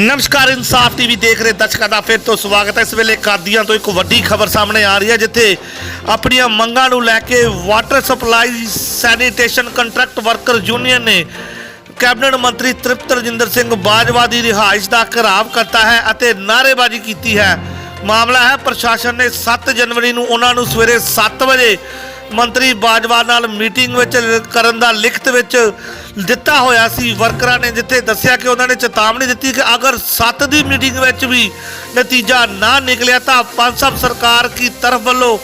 ਨਮਸਕਾਰ, ਇਨਸਾਫ ਟੀਵੀ ਦੇਖ ਰਹੇ ਦਰਸ਼ਕਾਂ ਦਾ ਫਿਰ ਤੋਂ ਸਵਾਗਤ ਹੈ। ਇਸ ਵੇਲੇ ਕਾਦੀਆਂ ਤੋਂ ਇੱਕ ਵੱਡੀ ਖਬਰ ਸਾਹਮਣੇ ਆ ਰਹੀ ਹੈ, ਜਿੱਥੇ ਆਪਣੀਆਂ ਮੰਗਾਂ ਨੂੰ ਲੈ ਕੇ water supply sanitation contract worker union ਨੇ ਕੈਬਨਿਟ ਮੰਤਰੀ ਤ੍ਰਿਪਤ ਰਜਿੰਦਰ ਸਿੰਘ ਬਾਜਵਾ ਦੀ ਰਿਹਾਇਸ਼ ਦਾ ਘਰਾਵ ਕਰਤਾ ਹੈ ਅਤੇ ਨਾਅਰੇਬਾਜ਼ੀ ਕੀਤੀ ਹੈ। ਮਾਮਲਾ ਹੈ, ਪ੍ਰਸ਼ਾਸਨ ਨੇ 7 ਜਨਵਰੀ ਨੂੰ ਉਹਨਾਂ ਨੂੰ ਸਵੇਰੇ 7 ਵਜੇ ਮੰਤਰੀ ਬਾਜਵਾ ਨਾਲ ਮੀਟਿੰਗ ਵਿੱਚ ਕਰਨ ਦਾ ਲਿਖਤ ਵਿੱਚ ਦਿੱਤਾ ਹੋਇਆ ਸੀ। ਵਰਕਰਾਂ ਨੇ ਜਿੱਥੇ ਦੱਸਿਆ ਕਿ ਉਹਨਾਂ ਨੇ ਚੇਤਾਵਨੀ ਦਿੱਤੀ ਕਿ ਅਗਰ 7 ਦੀ ਮੀਟਿੰਗ ਵਿੱਚ ਵੀ ਨਤੀਜਾ ਨਾ ਨਿਕਲਿਆ ਤਾਂ ਪੰਜ ਸਭ ਸਰਕਾਰ ਕੀ ਤਰਫ ਵੱਲੋਂ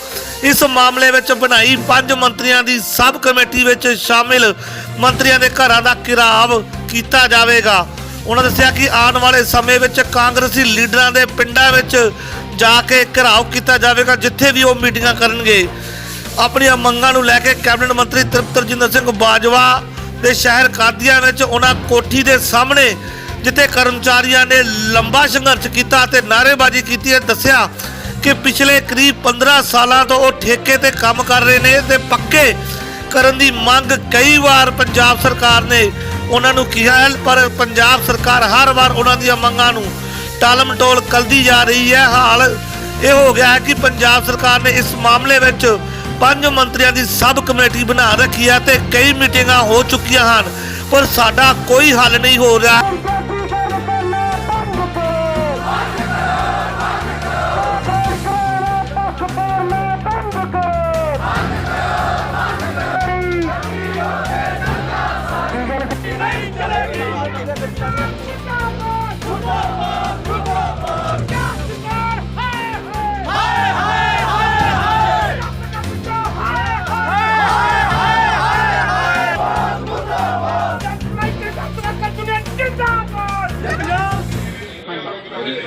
ਇਸ ਮਾਮਲੇ ਵਿੱਚ ਬਣਾਈ ਪੰਜ ਮੰਤਰੀਆਂ ਦੀ ਸਬ ਕਮੇਟੀ ਵਿੱਚ ਸ਼ਾਮਿਲ ਮੰਤਰੀਆਂ ਦੇ ਘਰਾਂ ਦਾ ਘਿਰਾਵ ਕੀਤਾ ਜਾਵੇਗਾ। ਉਹਨਾਂ ਦੱਸਿਆ ਕਿ ਆਉਣ ਵਾਲੇ ਸਮੇਂ ਵਿੱਚ ਕਾਂਗਰਸੀ ਲੀਡਰਾਂ ਦੇ ਪਿੰਡਾਂ ਵਿੱਚ ਜਾ ਕੇ ਘਿਰਾਵ ਕੀਤਾ ਜਾਵੇਗਾ, ਜਿੱਥੇ ਵੀ ਉਹ ਮੀਟਿੰਗਾਂ ਕਰਨਗੇ। ਆਪਣੀਆਂ ਮੰਗਾਂ ਨੂੰ ਲੈ ਕੇ ਕੈਬਨਿਟ ਮੰਤਰੀ ਤ੍ਰਿਪਤ ਰਜਿੰਦਰ ਸਿੰਘ ਬਾਜਵਾ ਦੇ ਸ਼ਹਿਰ ਕਾਦੀਆਂ ਵਿੱਚ ਉਹਨਾਂ ਕੋਠੀ ਦੇ ਸਾਹਮਣੇ, ਜਿੱਥੇ ਕਰਮਚਾਰੀਆਂ ਨੇ ਲੰਬਾ ਸੰਘਰਸ਼ ਕੀਤਾ ਅਤੇ ਨਾਅਰੇਬਾਜ਼ੀ ਕੀਤੀ ਹੈ, ਦੱਸਿਆ ਕਿ ਪਿਛਲੇ ਕਰੀਬ 15 ਸਾਲਾਂ ਤੋਂ ਉਹ ਠੇਕੇ ਤੇ ਕੰਮ ਕਰ ਰਹੇ ਨੇ ਤੇ ਪੱਕੇ ਕਰਨ ਦੀ ਮੰਗ ਕਈ ਵਾਰ ਪੰਜਾਬ ਸਰਕਾਰ ਨੇ ਉਹਨਾਂ ਨੂੰ ਕਿਹਾ ਹੈ, ਪਰ ਪੰਜਾਬ ਸਰਕਾਰ ਹਰ ਵਾਰ ਉਹਨਾਂ ਦੀਆਂ ਮੰਗਾਂ ਨੂੰ ਟਾਲਮਟੋਲ ਕਰਦੀ ਜਾ ਰਹੀ ਹੈ। ਹਾਲ ਇਹ ਹੋ ਗਿਆ ਹੈ ਕਿ ਪੰਜਾਬ ਸਰਕਾਰ ਨੇ ਇਸ ਮਾਮਲੇ ਵਿੱਚ ਪੰਜ ਮੰਤਰੀਆਂ ਦੀ ਸਬ ਕਮੇਟੀ ਬਣਾ ਰੱਖੀ ਹੈ ਤੇ ਕਈ ਮੀਟਿੰਗਾਂ ਹੋ ਚੁੱਕੀਆਂ ਹਨ, ਪਰ ਸਾਡਾ ਕੋਈ ਹੱਲ ਨਹੀਂ ਹੋ ਰਿਹਾ।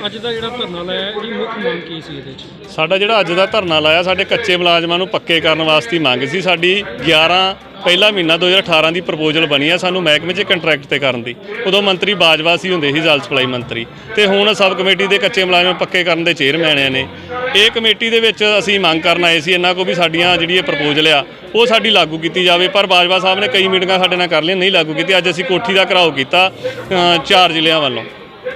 ਅੱਜ ਦਾ ਜਿਹੜਾ ਧਰਨਾ ਲਾਇਆ, ਇਹਦੀ ਮੁੱਖ ਮੰਗ ਕੀ ਸੀ ਇਹਦੇ 'ਚ? ਸਾਡਾ ਜਿਹੜਾ ਅੱਜ ਦਾ ਧਰਨਾ ਲਾਇਆ, ਸਾਡੇ ਕੱਚੇ ਮੁਲਾਜ਼ਮਾਂ ਨੂੰ ਪੱਕੇ ਕਰਨ ਵਾਸਤੇ ਮੰਗ ਸੀ। ਸਾਡੀ 11 ਪਹਿਲਾ ਮਹੀਨਾ 2018 ਦੀ ਪ੍ਰਪੋਜ਼ਲ ਬਣੀ ਆ ਸਾਨੂੰ ਮਹਿਕਮੇ 'ਚ ਕੰਟਰੈਕਟ ਤੇ ਕਰਨ ਦੀ। ਉਦੋਂ ਮੰਤਰੀ ਬਾਜਵਾ ਸੀ, ਹੁੰਦੇ ਸੀ ਜਲ ਸਪਲਾਈ ਮੰਤਰੀ। ਤੇ ਹੁਣ ਸਬ ਕਮੇਟੀ ਦੇ ਕੱਚੇ ਮੁਲਾਜ਼ਮ ਪੱਕੇ ਕਰਨ ਦੇ ਚੇਅਰਮੈਨ ਨੇ। ਇਹ ਕਮੇਟੀ ਦੇ ਵਿੱਚ ਅਸੀਂ ਮੰਗ ਕਰਨ ਆਏ ਸੀ ਇਹਨਾਂ ਕੋ ਵੀ ਸਾਡੀਆਂ ਜਿਹੜੀ ਇਹ ਪ੍ਰਪੋਜ਼ਲ ਆ, ਉਹ ਸਾਡੀ ਲਾਗੂ ਕੀਤੀ ਜਾਵੇ। ਪਰ ਬਾਜਵਾ ਸਾਹਿਬ ਨੇ ਕਈ ਮੀਟਿੰਗਾਂ ਸਾਡੇ ਨਾਲ ਕਰ ਲਈਆਂ, ਨਹੀਂ ਲਾਗੂ ਕੀਤੀ ਅੱਜ ਅਸੀਂ ਕੋਠੀ ਦਾ ਘਰਾਓ ਕੀਤਾ ਚਾਰ ਜ਼ਿਲ੍ਹਿਆਂ ਵੱਲੋਂ।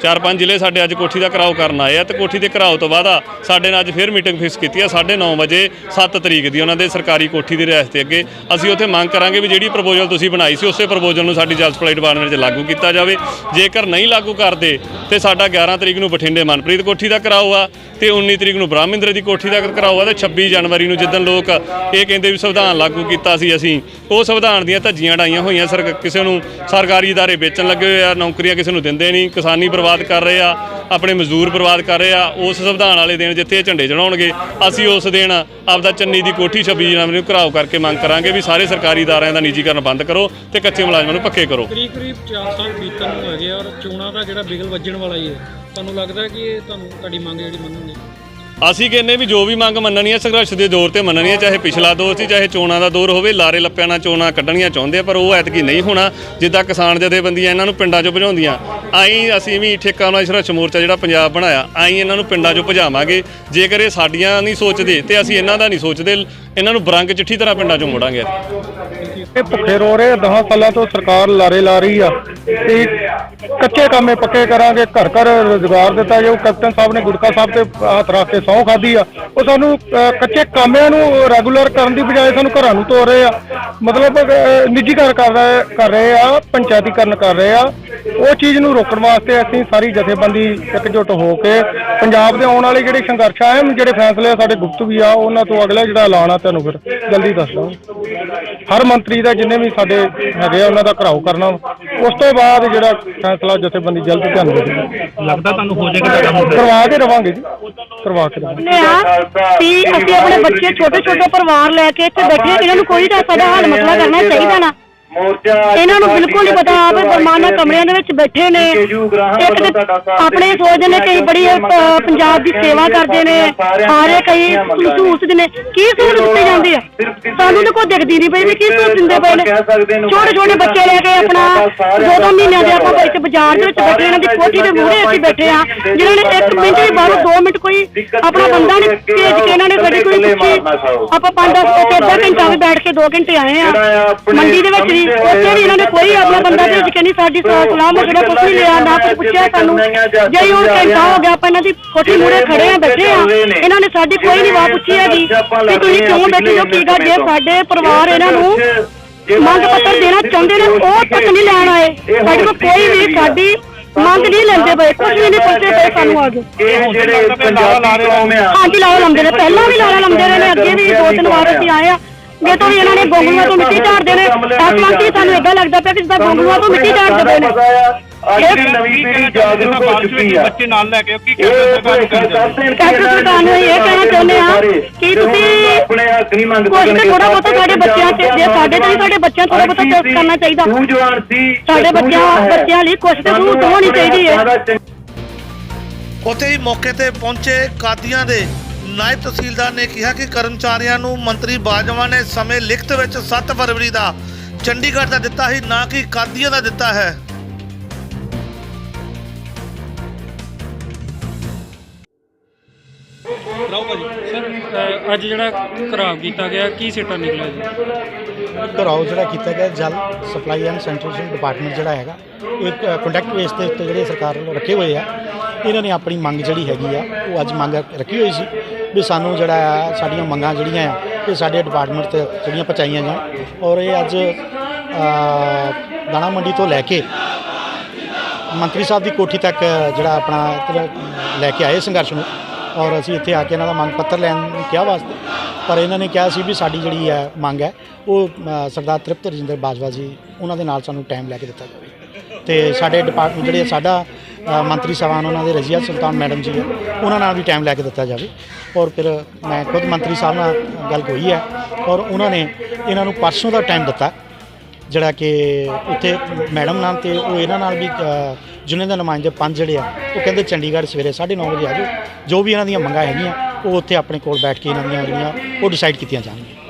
ਚਾਰ ਪੰਜ ਜ਼ਿਲ੍ਹੇ ਸਾਡੇ ਅੱਜ ਕੋਠੀ ਦਾ ਘਰਾਓ ਕਰਨ ਆਏ ਆ ਤੇ ਕੋਠੀ ਦੇ ਘਰਾਓ ਤੋਂ ਬਾਅਦ ਆ ਸਾਡੇ ਨਾਲ ਅੱਜ ਫਿਰ ਮੀਟਿੰਗ ਫਿਕਸ ਕੀਤੀ ਆ 9:30 ਵਜੇ 7 ਤਰੀਕ ਦੀ ਉਹਨਾਂ ਦੇ ਸਰਕਾਰੀ ਕੋਠੀ ਦੇ ਰਿਆਸਤ ਦੇ ਅੱਗੇ ਅਸੀਂ ਉੱਥੇ ਮੰਗ ਕਰਾਂਗੇ ਵੀ ਜਿਹੜੀ ਪ੍ਰਪੋਜ਼ਲ ਤੁਸੀਂ ਬਣਾਈ ਸੀ ਉਸੇ ਪ੍ਰਪੋਜ਼ਲ ਨੂੰ ਸਾਡੀ ਜਲ ਸਪਲਾਈ ਡਿਪਾਰਟਮੈਂਟ 'ਚ ਲਾਗੂ ਕੀਤਾ ਜਾਵੇ ਜੇਕਰ ਨਹੀਂ ਲਾਗੂ ਕਰਦੇ ਤੇ ਸਾਡਾ 11 ਤਰੀਕ ਨੂੰ ਬਠਿੰਡੇ ਮਨਪ੍ਰੀਤ ਕੋਠੀ ਦਾ ਘਰਾਓ ਆ ਤੇ 19 ਤਰੀਕ ਨੂੰ ਬ੍ਰਹਮਿੰਦਰ ਦੀ ਕੋਠੀ ਦਾ ਘਰਾਓ ਆ ਤੇ 26 ਜਨਵਰੀ ਨੂੰ ਜਿੱਦਣ ਲੋਕ ਇਹ ਕਹਿੰਦੇ ਵੀ ਸੰਵਿਧਾਨ ਲਾਗੂ ਕੀਤਾ ਸੀ ਅਸੀਂ ਉਹ ਸੰਵਿਧਾਨ ਦੀਆਂ ਧੱਜੀਆਂ ਡਾਈਆਂ ਹੋਈਆਂ ਸਰ ਕਿਸੇ ਨੂੰ ਸਰਕਾਰੀ ادارے ਵੇਚਣ ਲੱਗੇ ਹੋਏ ਆ ਨੌਕਰੀਆਂ ਕਿਸੇ ਨੂੰ ਦਿੰਦੇ ਨਹੀਂ ਕਿਸਾਨੀ ਬਰਬਾਦ ਕਰ ਰਹੇ ਆ, ਆਪਣੇ ਮਜ਼ਦੂਰ ਬਰਬਾਦ ਕਰ ਰਹੇ ਆ, ਉਸ ਸੰਵਿਧਾਨ ਵਾਲੇ ਦਿਨ ਜਿੱਥੇ ਇਹ ਝੰਡੇ ਚੜਾਉਣਗੇ ਅਸੀਂ ਉਸ ਦਿਨ ਆਪਦਾ ਚੰਨੀ ਦੀ ਕੋਠੀ 26 ਜਨਵਰੀ ਨੂੰ ਘਰਾਓ ਕਰਕੇ ਮੰਗ ਕਰਾਂਗੇ ਵੀ ਸਾਰੇ ਸਰਕਾਰੀ ਅਦਾਰਿਆਂ ਦਾ ਨਿੱਜੀਕਰਨ ਬੰਦ ਕਰੋ ਤੇ ਕੱਚੇ ਮੁਲਾਜ਼ਮਾਂ ਨੂੰ ਪੱਕੇ ਕਰੋ। ਕਰੀਬ ਕਰੀਬ 4 ਸਾਲ ਬੀਤਣ ਨੂੰ ਹੈਗੇ ਔਰ ਚੋਣਾਂ ਦਾ ਜਿਹੜਾ ਬਿਗਲ ਵੱਜਣ ਵਾਲਾ ਹੀ ਹੈ। ਤੁਹਾਨੂੰ ਲੱਗਦਾ ਕਿ ਇਹ ਤੁਹਾਨੂੰ ਤੁਹਾਡੀ ਮੰਗ ਜਿਹੜੀ ਮੰਨੂਗੀ? ਅਸੀਂ ਕਹਿੰਨੇ ਵੀ ਜੋ ਵੀ ਮੰਗ ਮੰਨਣੀ ਹੈ ਸੰਘਰਸ਼ ਦੇ ਦੌਰ ਤੇ ਮੰਨਣੀ ਹੈ ਚਾਹੇ ਪਿਛਲਾ ਦੌਰ ਸੀ, ਚਾਹੇ ਚੋਣਾਂ ਦਾ ਦੌਰ ਹੋਵੇ, ਲਾਰੇ ਲੱਪਿਆਂ ਨਾਲ ਚੋਣਾਂ ਕੱਢਣੀਆਂ ਚਾਹੁੰਦੇ ਆ, ਪਰ ਉਹ ਐਤਕੀ ਨਹੀਂ ਹੋਣਾ, ਜਿੱਦਾਂ ਕਿਸਾਨ ਜਥੇਬੰਦੀਆਂ ਇਹਨਾਂ ਨੂੰ ਪਿੰਡਾਂ 'ਚੋਂ ਭਜਾਉਂਦੀਆਂ। ਆਈ ਅਸੀਂ ਵੀ ਠੇਕਾ ਨਾਲ ਸੰਘਰਸ਼ ਮੋਰਚਾ ਜਿਹੜਾ ਪੰਜਾਬ ਬਣਾਇਆ, ਆਈ ਇਹਨਾਂ ਨੂੰ ਪਿੰਡਾਂ 'ਚੋਂ ਭਜਾਵਾਂਗੇ। ਜੇਕਰ ਇਹ ਸਾਡੀਆਂ ਨਹੀਂ ਸੋਚਦੇ ਤੇ ਅਸੀਂ ਇਹਨਾਂ ਦਾ ਨਹੀਂ ਸੋਚਦੇ, ਇਹਨਾਂ ਨੂੰ ਬਰੰਗ ਚਿੱਠੀ ਤਰ੍ਹਾਂ ਪਿੰਡਾਂ 'ਚੋਂ ਮੋੜਾਂਗੇ। ਇਹ ਭੁੱਖੇ ਰੋ ਰਹੇ 10 ਸਾਲਾਂ ਤੋਂ ਸਰਕਾਰ ਲਾਰੇ ਲਾ ਰਹੀ ਆ। ਤੇ ਕੱਚੇ ਕੰਮੇ ਪੱਕੇ ਕਰਾਂਗੇ ਘਰ ਘਰ ਰੋਜ਼ਗਾਰ ਦਿੱਤਾ ਜਾਊ। ਕੈਪਟਨ ਸਾਹਿਬ ਨੇ ਗੁਟਕਾ ਸਾਹਿਬ ਤੇ ਹੱਥ ਰੱਖ ਕੇ ਸਹੁੰ ਖਾਦੀ ਆ। ਉਹ ਸਾਨੂੰ ਅ, ਕੱਚੇ ਕਾਮਿਆਂ ਨੂੰ ਰੈਗੂਲਰ ਕਰਨ ਦੀ ਬਜਾਏ ਸਾਨੂੰ ਘਰਾਂ ਨੂੰ ਤੋਰ ਰਹੇ ਆ। ਮਤਲਬ ਅ, ਨਿੱਜੀਕਰਨ ਕਰ ਰਹੇ ਕਰ ਰਹੇ ਆ ਪੰਚਾਇਤੀਕਰਨ ਕਰ ਰਹੇ ਆ। ਉਹ ਚੀਜ਼ ਨੂੰ ਰੋਕਣ ਵਾਸਤੇ ਅਸੀਂ ਸਾਰੀ ਜਥੇਬੰਦੀ ਇਕਜੁੱਟ ਹੋ ਕੇ ਪੰਜਾਬ ਦੇ ਆਉਣ ਵਾਲੇ ਜਿਹੜੇ ਸੰਘਰਸ਼ ਆ ਜਿਹੜੇ ਫੈਸਲੇ ਆ ਸਾਡੇ ਗੁਪਤ ਵੀ ਆ ਉਹਨਾਂ ਤੋਂ ਅਗਲਾ ਜਿਹੜਾ ਐਲਾਨ ਆ ਤੁਹਾਨੂੰ ਫਿਰ ਜਲਦੀ ਦੱਸ ਦਵਾਂਗੇ ਹਰ ਮੰਤਰੀ ਦਾ ਜਿੰਨੇ ਵੀ ਸਾਡੇ ਹੈਗੇ ਆ ਉਹਨਾਂ ਦਾ ਘਰਾਓ ਕਰਨਾ ਉਸ ਤੋਂ ਬਾਅਦ ਜਿਹੜਾ ਫੈਸਲਾ ਜਥੇਬੰਦੀ ਜਲਦੀ ਧਿਆਨ ਦੇਵੇਗੀ ਲੱਗਦਾ ਤੁਹਾਨੂੰ ਹੋ ਜਾਏਗਾ ਕਰਵਾ ਕੇ ਰਵਾਂਗੇ ਜੀ। ਕਰਵਾ ਕੇ ਰਵਾਂਗੇ ਅਸੀਂ ਆਪਣੇ ਬੱਚੇ ਛੋਟੇ ਛੋਟੇ ਪਰਿਵਾਰ ਲੈ ਕੇ ਇੱਥੇ ਬੈਠੇ ਇਹਨਾਂ ਨੂੰ ਕੋਈ ਤਾਂ ਸਾਡਾ ਹੱਲ ਮਸਲਾ ਕਰਨਾ ਚਾਹੀਦਾ ਨਾ। ਇਹਨਾਂ ਨੂੰ ਬਿਲਕੁਲ ਨਹੀਂ ਪਤਾ ਆਪ ਬਰਮਾਨਾ ਕਮਰਿਆਂ ਦੇ ਵਿੱਚ ਬੈਠੇ ਨੇ। ਇੱਕ ਤੇ ਆਪਣੇ ਸੋਚਦੇ ਨੇ ਕਈ ਬੜੀ ਪੰਜਾਬ ਦੀ ਸੇਵਾ ਕਰਦੇ ਨੇ ਸਾਰੇ ਕਈ ਸਹੂਲਤ ਨੇ। ਕੀ ਸਹੂਲਤ ਦਿੱਤੇ ਜਾਂਦੇ ਆ? ਸਾਨੂੰ ਤਾਂ ਕੋਈ ਦਿਖਦੀ ਨਹੀਂ ਪਈ ਵੀ ਕੀ ਸਹੂਲਤ ਦਿੰਦੇ ਪਏ ਨੇ। ਛੋਟੇ ਛੋਟੇ ਬੱਚੇ ਲੈ ਕੇ ਆਪਣਾ ਦੋ ਦੋ ਮਹੀਨਿਆਂ ਦੇ ਆਪਾਂ ਇੱਥੇ ਬਾਜ਼ਾਰ ਦੇ ਵਿੱਚ ਬੈਠੇ ਇਹਨਾਂ ਦੀ ਕੋਠੀ ਦੇ ਮੂਹਰੇ ਅਸੀਂ ਬੈਠੇ ਆ ਜਿਨ੍ਹਾਂ ਨੇ ਇੱਕ ਮਿੰਟ ਵੀ ਬਾਹਰੋਂ ਦੋ ਮਿੰਟ ਕੋਈ ਆਪਣਾ ਬੰਦਾ ਨਹੀਂ ਭੇਜ ਕੇ ਇਹਨਾਂ ਨੇ ਸਾਡੀ ਕੋਈ ਪੁੱਛੀ ਆਪਾਂ ਪੰਜ ਦਸ ਇੱਕ ਅੱਧਾ ਘੰਟਾ ਵੀ ਬੈਠ ਕੇ ਦੋ ਘੰਟੇ ਆਏ ਆ ਮੰਡੀ ਦੇ ਵਿੱਚ ਉੱਥੇ ਵੀ ਇਹਨਾਂ ਨੇ ਕੋਈ ਆਪਣਾ ਬੰਦਾ ਭੇਜ ਕੇ ਨਹੀਂ ਸਾਡੀ ਸ- ਸਲਾਹ ਮਸ਼ਵਰਾ ਕੁਛ ਨਹੀਂ ਲਿਆ ਨਾ ਕੁਛ ਪੁੱਛਿਆ ਸਾਨੂੰ। ਜੇ ਹੁਣ ਘੰਟਾ ਹੋ ਗਿਆ ਆਪਾਂ ਇਹਨਾਂ ਦੀ ਕੋਠੀ ਮੂਹਰੇ ਖੜੇ ਆ ਬੈਠੇ ਆ। ਇਹਨਾਂ ਨੇ ਸਾਡੀ ਕੋਈ ਨਹੀਂ ਵਾਹ ਪੁੱਛੀ ਹੈਗੀ। ਕਿ ਤੁਸੀਂ ਕਿਉਂ ਬੈਠੇ ਹੋ? ਕੀ ਗੱਲ ਜੇ ਸਾਡੇ ਪਰਿਵਾਰ ਇਹਨਾਂ ਨੂੰ ਮੰਗ ਪੱਤਰ ਦੇਣਾ ਚਾਹੁੰਦੇ ਨੇ ਉਹ ਤੱਕ ਨਹੀਂ ਲੈਣ ਆਏ। ਸਾਡੇ ਕੋਲ ਕੋਈ ਵੀ ਸਾਡੀ ਮੰਗ ਨਹੀਂ ਲੈਂਦੇ ਪਏ ਕੁਝ ਵੀ ਨਹੀਂ ਪੁੱਛਦੇ ਪਏ ਸਾਨੂੰ ਆ ਕੇ। ਇਹ ਜਿਹੜੇ ਪੰਜਾਬੀ ਕੌਮ ਆ ਹਾਂਜੀ ਲਾਰਾ ਲਾਉਂਦੇ ਨੇ। ਪਹਿਲਾਂ ਵੀ ਲਾਰਾ ਲਾਉਂਦੇ ਰਹੇ ਨੇ ਅੱਗੇ ਵੀ ਦੋ ਤਿੰਨ ਵਾਰ ਅਸੀਂ ਆਏ ਆ। ਜੇ ਤੋਂ ਵੀ ਇਹਨਾਂ ਨੇ ਗੋਂਗਲੂਆਂ ਤੋਂ ਮਿੱਟੀ ਝਾੜਦੇ ਨੇ ਇਸ ਵਾਰ ਕੀ ਸਾਨੂੰ ਇਦਾਂ ਲੱਗਦਾ ਪਿਆ ਕਿ ਜਿੱਦਾਂ ਗੋਂਗਲੂਆਂ ਤੋਂ ਮਿੱਟੀ ਝਾੜਦੇ ਪਏ ਨੇ ਅੱਜ ਦੀ ਨਵੀਂ ਪੀੜ੍ਹੀ ਜਾਗਰੂਕ ਹੋ ਚੁੱਕੀ ਆ। ਬੱਚੇ ਨਾਲ ਲੈ ਕੇ ਕੀ ਕੈਪਟਨ ਸਰਕਾਰ ਨੂੰ ਇਹ ਕਹਿਣਾ ਚਾਹੁੰਦੇ ਆ ਕਿ ਤੁਸੀਂ ਆਪਣੇ ਹੱਕ ਨਹੀਂ ਮੰਗ ਕੁਛ ਤੇ ਥੋੜਾ ਬਹੁਤਾ ਸਾਡੇ ਬੱਚਿਆਂ ਤੇ ਜੇ ਸਾਡੇ ਤੇ ਸਾਡੇ ਬੱਚਿਆਂ ਥੋੜਾ ਬਹੁਤਾ ਚੈੱਕ ਕਰਨਾ ਚਾਹੀਦਾ। ਨੌਜਵਾਨ ਸੀ ਸਾਡੇ ਬੱਚਿਆਂ ਬੱਚਿਆਂ ਲਈ ਕੁਛ ਤੇ ਜ਼ਰੂਰ ਹੋਣੀ ਚਾਹੀਦੀ ਹੈ ਉੱਥੇ ਹੀ ਮੌਕੇ ਤੇ ਪਹੁੰਚੇ ਕਾਦੀਆਂ ਦੇ ਨਾਇਬ ਤਹਿਸੀਲਦਾਰ ਨੇ ਕਿਹਾ ਕਿ ਕਰਮਚਾਰੀਆਂ ਨੂੰ ਮੰਤਰੀ ਬਾਜਵਾ ਨੇ ਸਮੇਂ ਲਿਖਤ ਵਿੱਚ 7 ਫਰਵਰੀ ਦਾ ਚੰਡੀਗੜ੍ਹ ਦਾ ਦਿੱਤਾ ਸੀ ਨਾ ਕਿ ਕਾਦੀਆਂ ਦਾ ਦਿੱਤਾ ਹੈ। ਸਰ ਅੱਜ ਜਿਹੜਾ ਖਰਾਬ ਕੀਤਾ ਗਿਆ ਕੀ ਸਿੱਟਾ ਨਿਕਲਿਆ ਜੀ? ਘਰਾਓ ਜਿਹੜਾ ਕੀਤਾ ਗਿਆ ਜਲ ਸਪਲਾਈ ਐਂਡ ਸੈਨੀਟੇਸ਼ਨ ਡਿਪਾਰਟਮੈਂਟ ਜਿਹੜਾ ਹੈਗਾ ਇੱਕ ਕੰਟੈਕਟ ਬੇਸ ਦੇ ਉੱਤੇ ਜਿਹੜੇ ਸਰਕਾਰ ਵੱਲੋਂ ਰੱਖੇ ਹੋਏ ਆ ਇਹਨਾਂ ਨੇ ਆਪਣੀ ਮੰਗ ਜਿਹੜੀ ਹੈਗੀ ਆ ਉਹ ਅੱਜ ਮੰਗ ਰੱਖੀ ਹੋਈ ਸੀ। ਵੀ ਸਾਨੂੰ ਜਿਹੜਾ ਆ, ਸਾਡੀਆਂ ਮੰਗਾਂ ਜਿਹੜੀਆਂ ਆ, ਇਹ ਸਾਡੇ ਡਿਪਾਰਟਮੈਂਟ ਤੇ ਜਿਹੜੀਆਂ ਪਹੁੰਚਾਈਆਂ ਜਾਣ। ਔਰ ਇਹ ਅੱਜ ਦਾਣਾ ਮੰਡੀ ਤੋਂ ਲੈ ਕੇ ਮੰਤਰੀ ਸਾਹਿਬ ਦੀ ਕੋਠੀ ਤੱਕ ਜਿਹੜਾ ਆਪਣਾ ਲੈ ਕੇ ਆਏ ਸੰਘਰਸ਼ ਨੂੰ। ਔਰ ਅਸੀਂ ਇੱਥੇ ਆ ਕੇ ਇਹਨਾਂ ਦਾ ਮੰਗ ਪੱਤਰ ਲੈਣ ਨੂੰ ਕਿਹਾ ਵਾਸਤੇ, ਪਰ ਇਹਨਾਂ ਨੇ ਕਿਹਾ ਸੀ ਵੀ ਸਾਡੀ ਜਿਹੜੀ ਹੈ ਮੰਗ ਹੈ, ਉਹ ਸਰਦਾਰ ਤ੍ਰਿਪਤ ਰਜਿੰਦਰ ਬਾਜਵਾ ਜੀ, ਉਹਨਾਂ ਦੇ ਨਾਲ ਸਾਨੂੰ ਟਾਈਮ ਲੈ ਕੇ ਦਿੱਤਾ ਜਾਵੇ। ਤੇ ਸਾਡੇ ਡਿਪਾਰਟਮੈਂਟ ਜਿਹੜੇ ਸਾਡਾ ਮੰਤਰੀ ਸਾਹਿਬਾਨ, ਉਹਨਾਂ ਦੇ ਰਜ਼ੀਆ ਸੁਲਤਾਨ ਮੈਡਮ ਜੀ ਹੈ, ਉਹਨਾਂ ਨਾਲ ਵੀ ਟਾਈਮ ਲੈ ਕੇ ਦਿੱਤਾ ਜਾਵੇ। ਔਰ ਫਿਰ ਮੈਂ ਖੁਦ ਮੰਤਰੀ ਸਾਹਿਬ ਨਾਲ ਗੱਲ ਹੋਈ ਹੈ, ਔਰ ਉਹਨਾਂ ਨੇ ਇਹਨਾਂ ਨੂੰ ਪਰਸੋਂ ਦਾ ਟਾਈਮ ਦਿੱਤਾ, ਜਿਹੜਾ ਕਿ ਉੱਥੇ ਮੈਡਮ ਨਾਲ ਤੇ ਉਹ ਇਹਨਾਂ ਨਾਲ ਵੀ ਜੁਨੇ ਦੇ ਨੁਮਾਇੰਦੇ ਪੰਜ ਜਿਹੜੇ ਆ, ਉਹ ਕਹਿੰਦੇ ਚੰਡੀਗੜ੍ਹ ਸਵੇਰੇ 9:30 ਵਜੇ ਆ ਜਾਓ, ਜੋ ਵੀ ਇਹਨਾਂ ਦੀਆਂ ਮੰਗਾਂ ਹੈਗੀਆਂ, ਉਹ ਉੱਥੇ ਆਪਣੇ ਕੋਲ ਬੈਠ ਕੇ ਇਹਨਾਂ ਦੀਆਂ ਜਿਹੜੀਆਂ, ਉਹ ਡਿਸਾਈਡ ਕੀਤੀਆਂ ਜਾਣਗੀਆਂ।